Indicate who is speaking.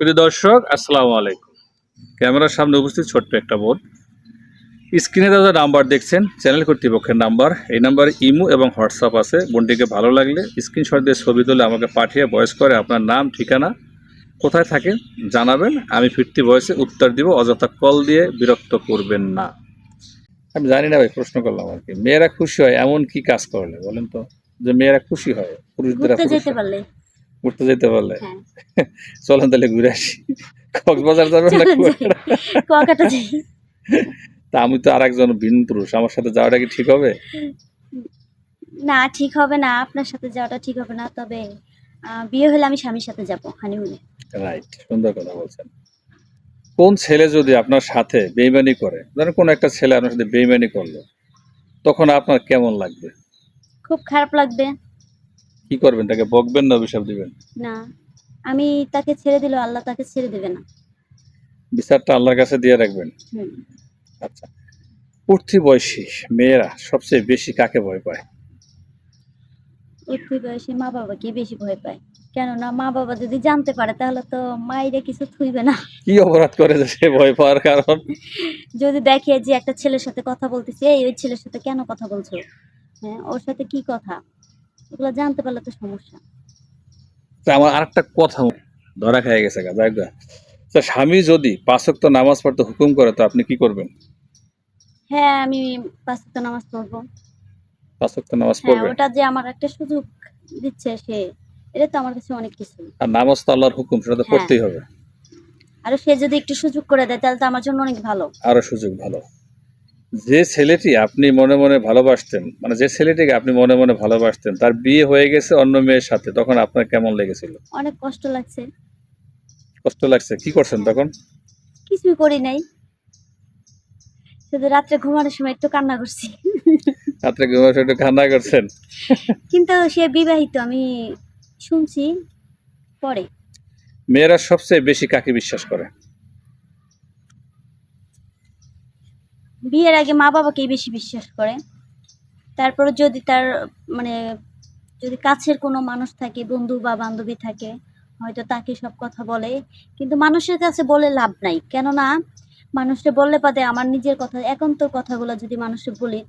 Speaker 1: প্রিয় দর্শক আসসালামু আলাইকুম। ক্যামেরার সামনে উপস্থিত ছোট্ট একটা বোর্ড স্ক্রিনে দেওয়া নাম্বার দেখছেন চ্যানেল কর্তৃপক্ষের নাম্বার। এই নাম্বারে ইমো এবং হোয়াটসঅ্যাপ আছে। বোনটিকে ভালো লাগলে স্ক্রিনশট দিয়ে ছবি তুলে আমাকে পাঠিয়ে ভয়েস করে আপনার নাম ঠিকানা কোথায় থাকেন জানাবেন। আমি ফিরতি ভয়েসে উত্তর দিব অযথা কল দিয়ে বিরক্ত করবেন না। আমি জানি না ভাই প্রশ্ন করলাম আর কি। মেয়েরা খুশি হয় এমন কি কাজ করলে? বলেন তো যে মেয়েরা খুশি হয় পুরুষদের
Speaker 2: ঘুরতে যেতে পারলে। হ্যাঁ।
Speaker 1: চলেন তাহলে ঘুরে আসি। কক্সবাজার যাবেন না কুয়াকাটা?
Speaker 2: কুয়াকাটা
Speaker 1: তা আমি তো আর একজন ভিন পুরুষ আমার সাথে যাওয়াটা কি ঠিক হবে?
Speaker 2: না ঠিক হবে না। আপনার সাথে যাওয়াটা ঠিক হবে না। তবে বিয়ে হলে আমি স্বামীর সাথে যাব হানিমুনে
Speaker 1: রাইট সুন্দর কথা বলছেন। কোন ছেলে যদি আপনার সাথে বেইমানি করে ধরেন কোন একটা ছেলে আপনার সাথে বেইমানি করল তখন আপনার কেমন লাগবে?
Speaker 2: খুব খারাপ লাগবে।
Speaker 1: কি করবেন? তাকে বকবেন না অভিশাপ দিবেন?
Speaker 2: না। আমি তাকে ছেড়ে দিলেও আল্লাহ তাকে ছেড়ে দেবে না।
Speaker 1: বিচারটা আল্লাহর কাছে দিয়ে রাখবেন। আচ্ছা। উঠতি বয়সী মেয়েরা সবচেয়ে বেশি কাকে ভয় পায়?
Speaker 2: উঠতি বয়সে মা বাবাকে বেশি ভয় পায়? কেননা মা বাবা যদি জানতে পারে তাহলে তো মায়েরা কিছু থুইবে না।
Speaker 1: কি অপরাধ করে যে সে ভয় পাওয়ার কারণ?
Speaker 2: যদি দেখে যে একটা ছেলের সাথে কথা বলতেছে এই ওই ছেলের সাথে কেন কথা বলছো? হ্যাঁ ওর সাথে কি কথা? এগুলো জানতে পারলে তো সমস্যা।
Speaker 1: আমার আরেকটা কথা ধরা খেয়ে গেছে গা স্বামী যদি পাঁচক তো নামাজ পড়তে হুকুম করে তো আপনি কি করবেন?
Speaker 2: হ্যাঁ আমি পাঁচ ওয়াক্ত নামাজ পড়ব।
Speaker 1: পাঁচক তো নামাজ
Speaker 2: হ্যাঁ
Speaker 1: পড়বেন?
Speaker 2: ওটা যে আমার একটা সুযোগ দিচ্ছে সে এটা তো আমার কাছে অনেক কিছু।
Speaker 1: আর নামাজ তো আল্লাহর হুকুম সেটা তো
Speaker 2: হ্যাঁ।
Speaker 1: পড়তেই হবে।
Speaker 2: আর সে যদি একটু সুযোগ করে দেয় তাহলে তো আমার জন্য অনেক ভালো।
Speaker 1: আরও সুযোগ ভালো। যে ছেলেটি আপনি মনে মনে ভালোবাসতেন মানে যে ছেলেটিকে আপনি মনে মনে ভালোবাসতেন তার বিয়ে হয়ে গেছে অন্য মেয়ের সাথে তখন আপনার কেমন লেগেছিল?
Speaker 2: অনেক কষ্ট লাগছে।
Speaker 1: কষ্ট লাগছে? কি করছেন তখন?
Speaker 2: কিছুই করি নাই। শুধু রাত্রে ঘুমানোর সময় একটু কান্না করছি।
Speaker 1: রাত্রে ঘুমানোর সময় একটু কান্না করছেন?
Speaker 2: কিন্তু সে বিবাহিত আমি শুনছি পরে।
Speaker 1: মেয়েরা সবচেয়ে বেশি কাকে বিশ্বাস করে?
Speaker 2: বিয়ের আগে মা বাবাকেই বেশি বিশ্বাস করে। তারপর যদি তার মানে যদি কাছের কোনো মানুষ থাকে, বন্ধু বা বান্ধবী থাকে, হয়তো তাকে সব কথা বলে। কিন্তু মানুষের কাছে বলে লাভ নাই। কেননা মানুষকে বললে পাতে আমার নিজের কথা, একান্তর কথাগুলো যদি মানুষকে বলি